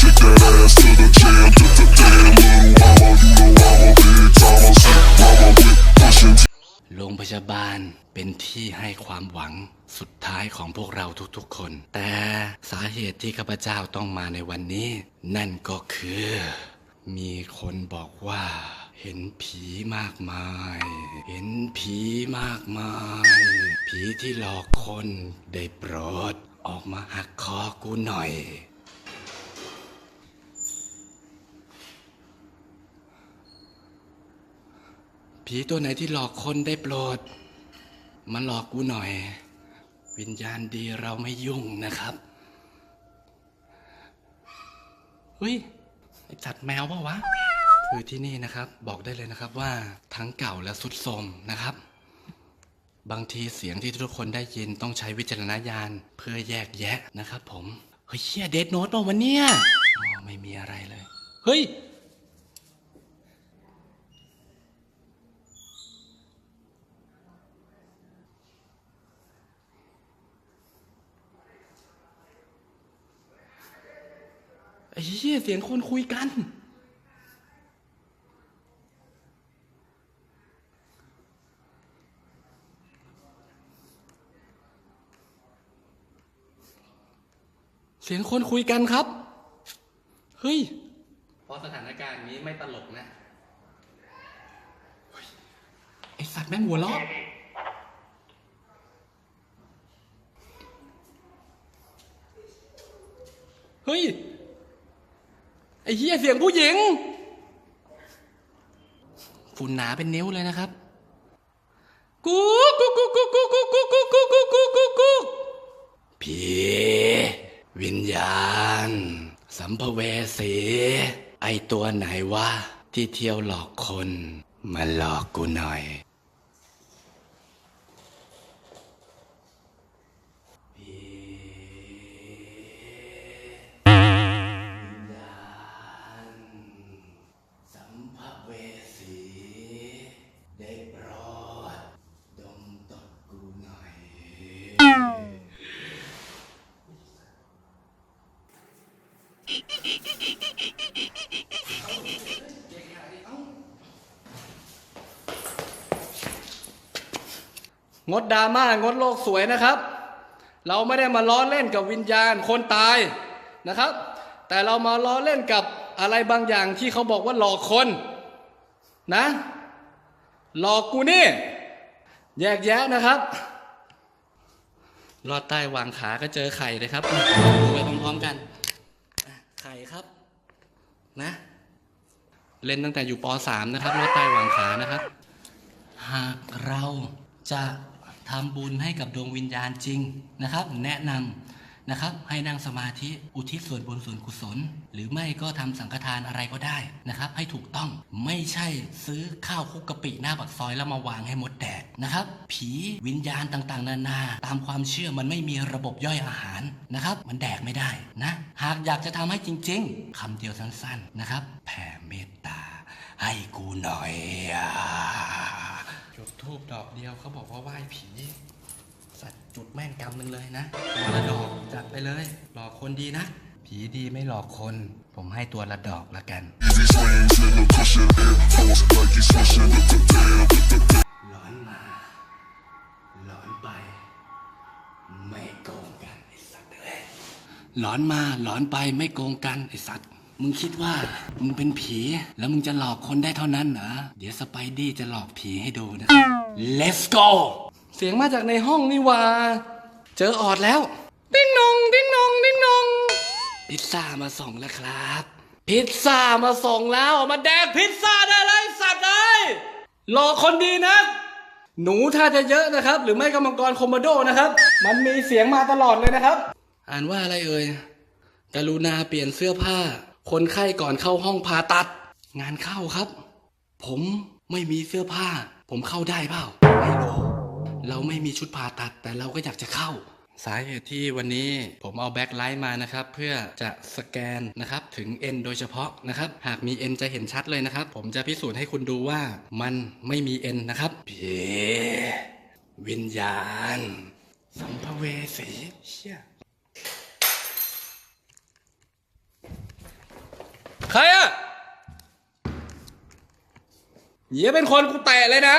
shake that ass to the jam, to the damn little mama. You know I'm a big time, I see mama with pushing. โรงพยาบาลเป็นที่ให้ความหวังสุดท้ายของพวกเราทุกๆคน แต่สาเหตุที่ข้าพเจ้าต้องมาในวันนี้ นั่นก็คือ มีคนบอกว่า เห็นผีมากมาย เห็นผีมากมาย ผีที่หลอกคนได้โปรด ออกมาหักคอกูหน่อย ผีตัวไหนที่หลอกคนได้โปรด มาหลอกกูหน่อย วิญญาณดีเราไม่ยุ่งนะครับเฮ้ยไอจัดแมวเปล่าวะ คือที่นี่นะครับ บอกได้เลยนะครับว่าทั้งเก่าและสุดโทมนะครับ บางทีเสียงที่ทุกคนได้ยินต้องใช้วิจารณญาณเพื่อแยกแยะนะครับผม เฮ้ยเชี่ยเดดโนตเปล่าวะเนี่ยอ๋อไม่มีอะไรเลย เฮ้ย เหี้ยเสียงคนคุยกัน เสียงคนคุยกันครับ เฮ้ยพอสถานการณ์นี้ไม่ตลกนะเฮ้ยไอสัตว์แม่งหัวเราะเฮ้ยไอ้ เหี้ยเสียงผู้หญิง ฝุ่นหนาเป็นนิ้วเลยนะครับกูกูกูกูกูกูกูกูกูกูกูกูกูผีวิญญาณ สัมภเวสี ไอตัวไหนวะที่เที่ยวหลอกคน มาหลอกกูหน่อย งดดราม่างดโลกสวยนะครับ เราไม่ได้มาล้อเล่นกับวิญญาณคนตายนะครับ แต่เรามาล้อเล่นกับอะไรบางอย่างที่เขาบอกว่าหลอกคนนะ หลอกกูนี่ แยกแยะนะครับลอดใต้วางขาก็เจอไข่เลยครับไปพร้อมๆกัน ไข่ครับ นะ เล่นตั้งแต่อยู่ป .3 นะครับลอดใต้วางขานะครับ หากเราจะทำบุญให้กับดวงวิญญาณจริงนะครับ แนะนำ นะครับ ให้นั่งสมาธิอุทิศส่วนบุญส่วนกุศล หรือไม่ก็ทำสังฆทานอะไรก็ได้นะครับ ให้ถูกต้องไม่ใช่ซื้อข้าวคุกกะปิหน้าปากซอยแล้วมาวางให้มดแดกนะครับ ผีวิญญาณต่างๆ นานา ตามความเชื่อมันไม่มีระบบย่อยอาหารนะครับ มันแดกไม่ได้นะ หากอยากจะทำให้จริง ๆคำเดียวสั้นๆนะครับ แผ่เมตตา ให้กูหน่อยจุดทูบดอกเดียวเขาบอกว่าไหว้ผี จุดแม่งกำหนึ่งเลยนะตัวละดอกจัดไปเลย หลอกคนดีนะ ผีดีไม่หลอกคน ผมให้ตัวละดอกละกัน Easy swings in the cushion, Air Force like he's swishing. With the damn, with the damn. ร้อนมาร้อนไป ไม่โกงกันไอสัตว์เลยร้อนมาร้อนไปไม่โกงกันไอสัตว์มึงคิดว่ามึงเป็นผีแล้วมึงจะหลอกคนได้เท่านั้นเหรอ เดี๋ยวสไปดี้จะหลอกผีให้ดูนะ Let's go เสียงมาจากในห้องนี่หว่าเจอออดแล้ว ดิ้งนอง ดิ้งนอง ดิ้งนอง พิซซ่ามาส่งแล้วครับ พิซซ่ามาส่งแล้วมาแดกพิซซ่าได้เลยสัตว์เลยหลอกคนดีนะ หนูถ้าจะเยอะนะครับ หรือไม่ก็มังกรโคโมโดนะครับ มันมีเสียงมาตลอดเลยนะครับ อ่านว่าอะไรเอ่ยกรุณาเปลี่ยนเสื้อผ้า คนไข้ก่อนเข้าห้องผ่าตัด งานเข้าครับ ผมไม่มีเสื้อผ้า ผมเข้าได้เปล่าไม่รู้ เราไม่มีชุดผ่าตัด แต่เราก็อยากจะเข้า สาเหตุที่วันนี้ผมเอาแบ็คไลท์มานะครับ เพื่อจะสแกนนะครับถึง N โดยเฉพาะนะครับ หากมี N จะเห็นชัดเลยนะครับ ผมจะพิสูจน์ให้คุณดูว่ามันไม่มี N นนะครับผีวิญญาณ สัมภเวสีเชี่ยใครอะเหี้ยเป็นคนกูแตะเลยนะ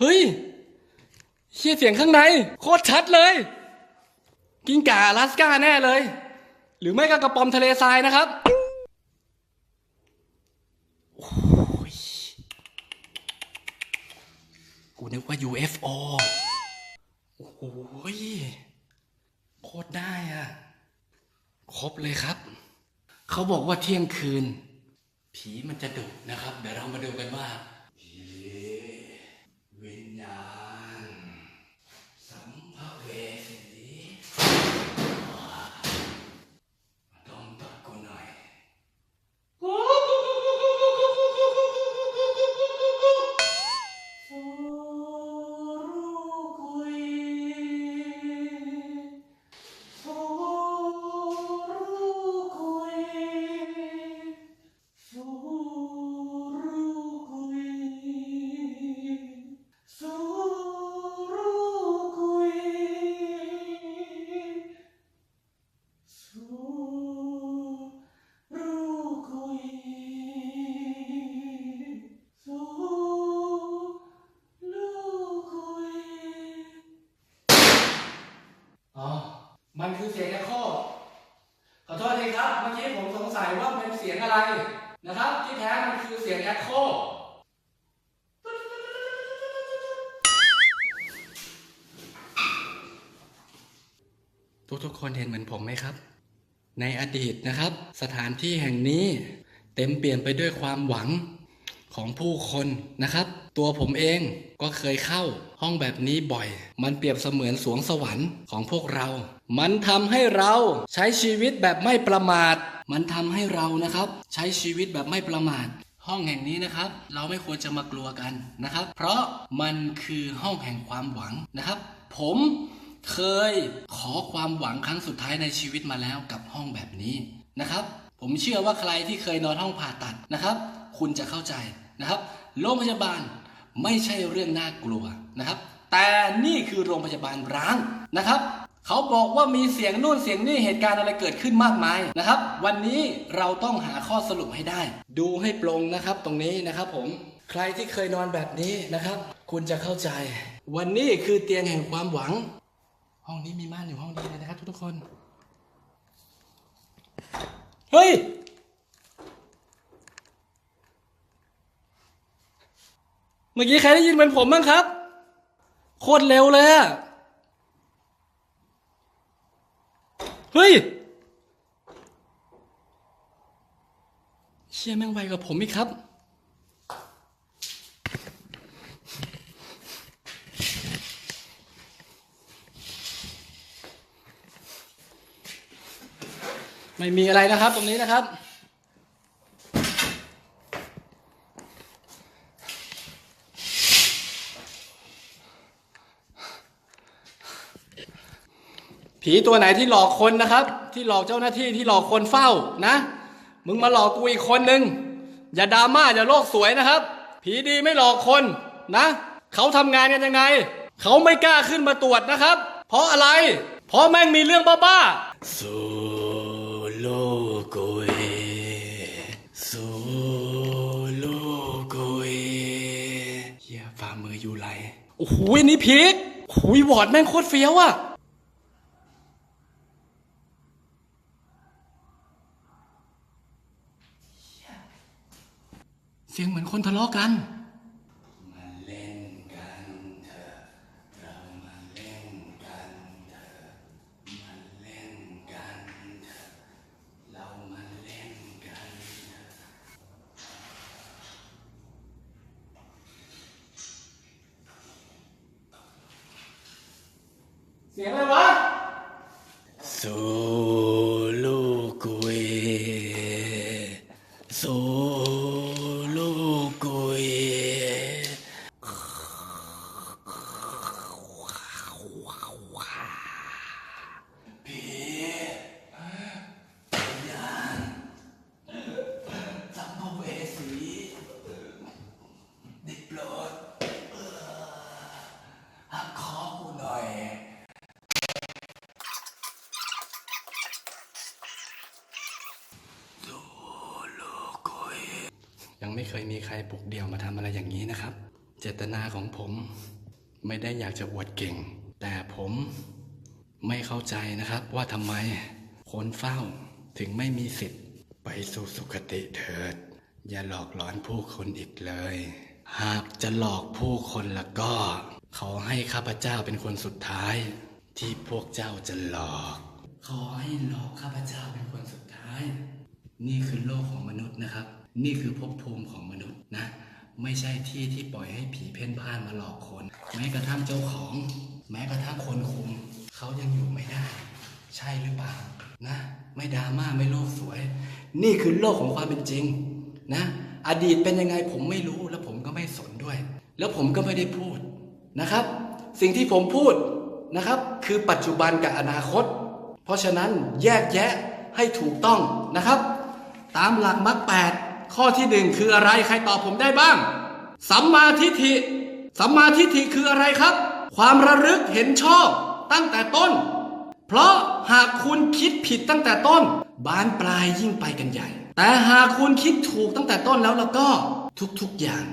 เฮ้ยเชี่ยเสียงข้างใน โคตรชัดเลย กิ้งก่าอลาสก้าแน่เลย หรือไม่ก็กระปอมทะเลทรายนะครับโอ้ยกูนึกว่า UFO โอ้โหยโคตรได้อะครบเลยครับ เขาบอกว่าเที่ยงคืน ผีมันจะดุนะครับ เดี๋ยวเรามาดูกันว่า ทุกทุกๆคนเห็นเหมือนผมไหมครับ ในอดีตนะครับ สถานที่แห่งนี้เต็มเปลี่ยนไปด้วยความหวังของผู้คนนะครับ ตัวผมเองก็เคยเข้าห้องแบบนี้บ่อย มันเปรียบเสมือนสวงสวรรค์ของพวกเรา มันทำให้เราใช้ชีวิตแบบไม่ประมาท มันทำให้เรานะครับ ใช้ชีวิตแบบไม่ประมาท ห้องแห่งนี้นะครับ เราไม่ควรจะมากลัวกันนะครับ เพราะมันคือห้องแห่งความหวังนะครับ ผม เคยขอความหวังครั้งสุดท้ายในชีวิตมาแล้วกับห้องแบบนี้นะครับ ผมเชื่อว่าใครที่เคยนอนห้องผ่าตัดนะครับ คุณจะเข้าใจนะครับโรงพยาบาลไม่ใช่เรื่องน่ากลัวนะครับ แต่นี่คือโรงพยาบาลร้างนะครับเขาบอกว่ามีเสียงนู่นเสียงนี่เหตุการณ์อะไรเกิดขึ้นมากมายนะครับ วันนี้เราต้องหาข้อสรุปให้ได้ ดูให้ปลงนะครับตรงนี้นะครับผมใครที่เคยนอนแบบนี้นะครับ คุณจะเข้าใจ วันนี้คือเตียงแห่งความหวัง ห้องนี้มีม่านอยู่ห้องเดียวเลยนะครับทุกๆคน เฮ้ย เมื่อกี้ใครได้ยินเป็นผมบ้างครับ โคตรเร็วเลยอะเฮ้ยเชี่ยแม่งไวกว่าผมอีกครับ ไม่มีอะไรนะครับตรงนี้นะครับ ผีตัวไหนที่หลอกคนนะครับ ที่หลอกเจ้าหน้าที่ที่หลอกคนเฝ้านะ มึงมาหลอกกูอีกคนนึง อย่าดราม่าอย่าโลกสวยนะครับ ผีดีไม่หลอกคนนะเขาทำงานกันยังไง เขาไม่กล้าขึ้นมาตรวจนะครับ เพราะอะไร เพราะแม่งมีเรื่องบ้าๆ สูโลโกเอสูโลโกเฮียฝ่ามืออยู่ไหลโอ้โหอันนี้พีคโอ้โหวอร์ดแม่งโคตรเฟี้ยวอะเสียงเหมือนคนทะเลาะกัน มาเล่นกันเถอะเรามาเล่นกันเถอะมาเล่นกันเถอะเรามาเล่นกันเถอะ เสียงอะไรวะ สูลูกุยสูลูกุยผีวิญญาณสัมภเวสีได้โปรดเอ่อหักคอกูหน่อย ยัง ไม่เคยมีใครปลุกเดี่ยวมาทำอะไรอย่างนี้นะครับ เจตนาของผมไม่ได้อยากจะอวดเก่ง แต่ผมไม่เข้าใจนะครับว่าทำไมคนเฝ้าถึงไม่มีสิทธิ์ ไปสู่สุคติเถิด อย่าหลอกหลอนผู้คนอีกเลย หากจะหลอกผู้คนแล้วก็ ขอให้ข้าพเจ้าเป็นคนสุดท้าย ที่พวกเจ้าจะหลอก ขอให้หลอกข้าพเจ้าเป็นคนสุดท้าย นี่คือโลกของมนุษย์นะครับ นี่คือภพภูมิของมนุษย์นะไม่ใช่ที่ที่ปล่อยให้ผีเพ่นพ่านมาหลอกคน แม้กระทั่งเจ้าของ แม้กระทั่งคนคุมเขายังอยู่ไม่ได้ ใช่หรือเปล่านะ ไม่ดราม่าไม่โลกสวย นี่คือโลกของความเป็นจริงนะอดีตเป็นยังไงผมไม่รู้แล้วผมก็ไม่สนด้วย แล้วผมก็ไม่ได้พูดนะครับ สิ่งที่ผมพูดนะครับ คือปัจจุบันกับอนาคต เพราะฉะนั้นแยกแยะให้ถูกต้องนะครับ ตามหลักมรรคแปด ข้อที่หนึ่งคืออะไรใครตอบผมได้บ้าง สัมมาทิฏฐิ สัมมาทิฏฐิคืออะไรครับ ความระลึกเห็นชอบตั้งแต่ต้น เพราะหากคุณคิดผิดตั้งแต่ต้น บานปลายยิ่งไปกันใหญ่ แต่หากคุณคิดถูกตั้งแต่ต้นแล้วแล้วก็ทุกๆอย่าง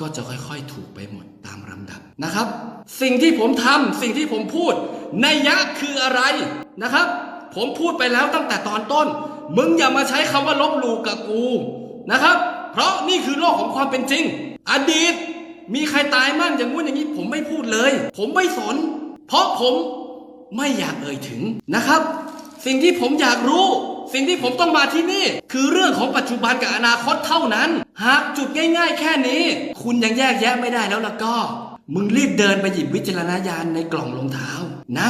ก็จะค่อยๆถูกไปหมดตามลำดับนะครับ สิ่งที่ผมทำสิ่งที่ผมพูดนัยยะคืออะไรนะครับ ผมพูดไปแล้วตั้งแต่ตอนต้น มึงอย่ามาใช้คำว่าลบหลู่กับกู นะครับ เพราะนี่คือโลกของความเป็นจริง อดีตมีใครตายมั่งอย่างงู้นอย่างนี้ ผมไม่พูดเลย ผมไม่สน เพราะผมไม่อยากเอ่ยถึงนะครับ สิ่งที่ผมอยากรู้ สิ่งที่ผมต้องมาที่นี่ คือเรื่องของปัจจุบันกับอนาคตเท่านั้น หากจุดง่าย ๆ แค่นี้ คุณยังแยกแยะไม่ได้แล้วล่ะก็ มึงรีบเดินไปหยิบวิจารณญาณในกล่องรองเท้านะ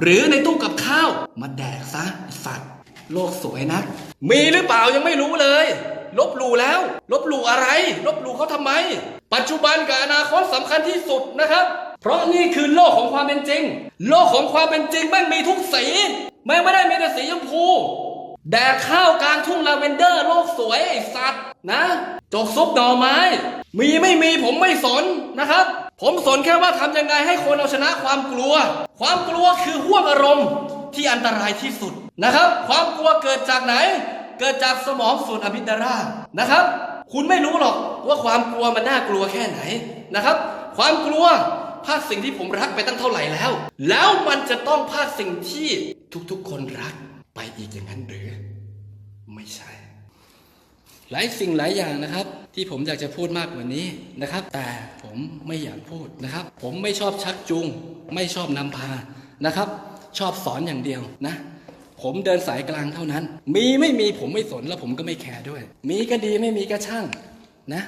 หรือในตู้กับข้าว มาแดกซะสัตว์ โลกสวยนักมีหรือเปล่ายังไม่รู้เลย ลบหลู่แล้ว ลบหลู่อะไร ลบหลู่เขาทำไม ปัจจุบันกับอนาคตสำคัญที่สุดนะครับ เพราะนี่คือโลกของความเป็นจริง โลกของความเป็นจริงแม่งมีทุกสีแม่งไม่ได้มีแต่สีชมพูแดกข้าวกลางทุ่งลาเวนเดอร์โลกสวยไอสัตว์นะจกซุปหน่อไม้ มีไม่มีผมไม่สนนะครับ ผมสนแค่ว่าทำยังไงให้คนเอาชนะความกลัว ความกลัวคือห่วงอารมณ์ที่อันตรายที่สุดนะครับ ความกลัวเกิดจากไหน เกิดจากสมองส่วนอมิดารานะครับ คุณไม่รู้หรอกว่าความกลัวมันน่ากลัวแค่ไหนนะครับ ความกลัวพาดสิ่งที่ผมรักไปตั้งเท่าไหร่แล้ว แล้วมันจะต้องพาดสิ่งที่ทุกๆ คนรักไปอีกอย่างนั้นหรือ ไม่ใช่ หลายสิ่งหลายอย่างนะครับ ที่ผมอยากจะพูดมากกว่านี้นะครับ แต่ผมไม่อยากพูดนะครับ ผมไม่ชอบชักจูงไม่ชอบนำพานะครับ ชอบสอนอย่างเดียวนะ ผมเดินสายกลางเท่านั้น มีไม่มีผมไม่สนแล้วผมก็ไม่แคร์ด้วย มีก็ดีไม่มีก็ช่างนะ